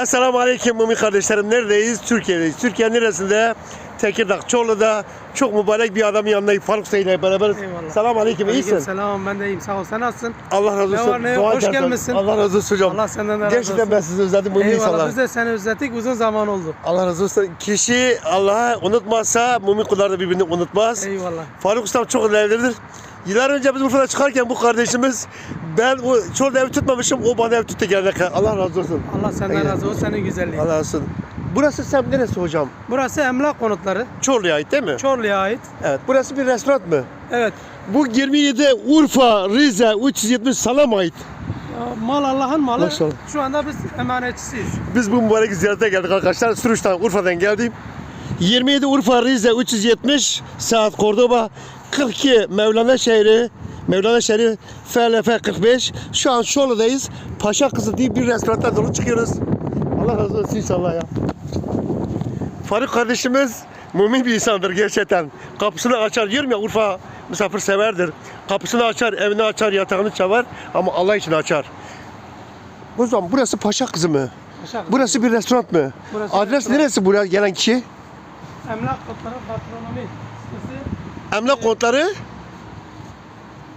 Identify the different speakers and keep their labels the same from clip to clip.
Speaker 1: Esselamu Aleyküm Mümin kardeşlerim. Neredeyiz? Türkiye'deyiz. Türkiye'nin neresinde? Tekirdağ, Çorlu'da çok mübarek bir adamın yanındayım. Faruk Hüseyin ile beraberiz.
Speaker 2: Eyvallah.
Speaker 1: Selamun Aleyküm. İyisin?
Speaker 2: Selam ben de iyiyim sağ ol. Sen nasılsın?
Speaker 1: Allah razı
Speaker 2: Ne
Speaker 1: olsun.
Speaker 2: var ne yok? Hoş
Speaker 1: edersen.
Speaker 2: gelmişsin.
Speaker 1: Allah razı olsun hocam.
Speaker 2: Allah senden de razı
Speaker 1: Gerçekten
Speaker 2: olsun.
Speaker 1: ben sizi özledim. Mümin
Speaker 2: Eyvallah
Speaker 1: insanlar.
Speaker 2: biz de seni özledik uzun zaman oldu.
Speaker 1: Allah razı olsun. Kişi Allah'ı unutmazsa mümin kullar da birbirini unutmaz.
Speaker 2: Eyvallah.
Speaker 1: Faruk Usta çok değerlidir. Yıllar önce biz Urfa'da çıkarken bu kardeşimiz ben o Çorlu'da ev tutmamışım. O bana ev tuttu gelene kadar. Allah razı olsun.
Speaker 2: Allah senden
Speaker 1: Eyvallah.
Speaker 2: razı olsun senin güzelliğin.
Speaker 1: Allah razı olsun. Burası sen neresi hocam?
Speaker 2: Burası emlak konutları.
Speaker 1: Çorlu'ya ait değil mi?
Speaker 2: Çorlu'ya ait.
Speaker 1: Evet. Burası bir restoran mı?
Speaker 2: Evet.
Speaker 1: Bu 27 Urfa, Rize, 370 sana mı ait?
Speaker 2: Ya, Mal Allah'ın malı.
Speaker 1: Maşallah.
Speaker 2: Şu anda biz emanetçisiyiz.
Speaker 1: Biz bu mübarek ziyarete geldik arkadaşlar. Suruç'tan, Urfa'dan geldim. 27 Urfa, Rize, 370 saat Kordoba, 42 Mevlana şehri, Mevlana şehri FLF 45. Şu an Şorlu'dayız. Paşa Kızı diye bir restoranda dolu çıkıyoruz. Allah razı olsun inşallah ya. Faruk kardeşimiz mümin bir insandır gerçekten. Kapısını açar diyorum ya Urfa misafirseverdir. Kapısını açar, evini açar, yatağını çalar ama Allah için açar. O zaman burası Paşa Kızı mı?
Speaker 2: Aşağı.
Speaker 1: Burası bir restoran mı?
Speaker 2: Burası
Speaker 1: Adres
Speaker 2: restoran.
Speaker 1: neresi buraya gelen kişi?
Speaker 2: Emlak konutları patronomi.
Speaker 1: Emlak kontları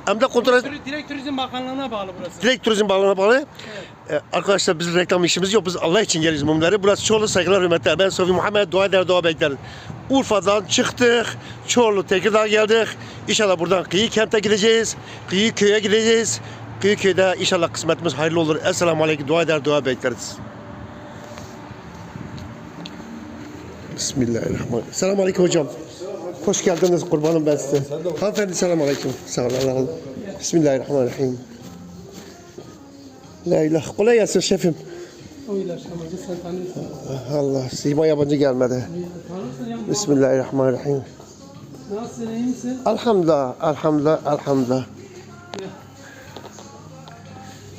Speaker 1: Emlak kontları
Speaker 2: Direkt, Turizm Bakanlığı'na bağlı burası.
Speaker 1: direkt turizm bağlana bağlı. Ee, arkadaşlar bizim reklam işimiz yok. Biz Allah için geliyoruz mumları. Burası Çorlu saygılar hürmetler. Ben Sofi Muhammed dua eder dua bekleriz. Urfa'dan çıktık. Çorlu Tekirdağ geldik. İnşallah buradan Kıyı kente gideceğiz. Kıyı köye gideceğiz. Kıyı köyde inşallah kısmetimiz hayırlı olur. Esselamu Aleyküm. Dua eder dua bekleriz. Bismillahirrahmanirrahim. Selamun Aleyküm hocam. Hoş geldiniz kurbanım ben size. Hanımefendi selamun aleyküm. Sağ olun Allah. Bismillahirrahmanirrahim. La ilahe. Kolay gelsin şefim.
Speaker 2: O ilaçlamacı sen tanıyorsun.
Speaker 1: Allah sima yabancı gelmedi. Bismillahirrahmanirrahim.
Speaker 2: Nasılsın iyi misin?
Speaker 1: Elhamdülillah, elhamdülillah, elhamdülillah.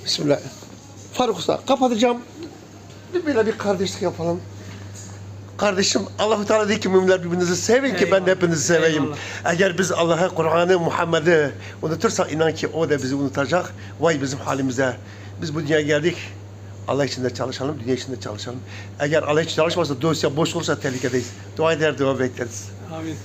Speaker 1: Bismillah. Faruk Usta kapatacağım. Bir böyle bir kardeşlik yapalım. Kardeşim Allahu Teala diyor ki müminler birbirinizi sevin ki ben de hepinizi seveyim.
Speaker 2: Eyvallah.
Speaker 1: Eğer biz Allah'ı, Kur'an'ı, Muhammed'i unutursak inan ki o da bizi unutacak. Vay bizim halimize. Biz bu dünyaya geldik. Allah için de çalışalım, dünya için de çalışalım. Eğer Allah için çalışmazsa dosya boş olursa tehlikedeyiz. Dua eder, dua bekleriz.
Speaker 2: Amin.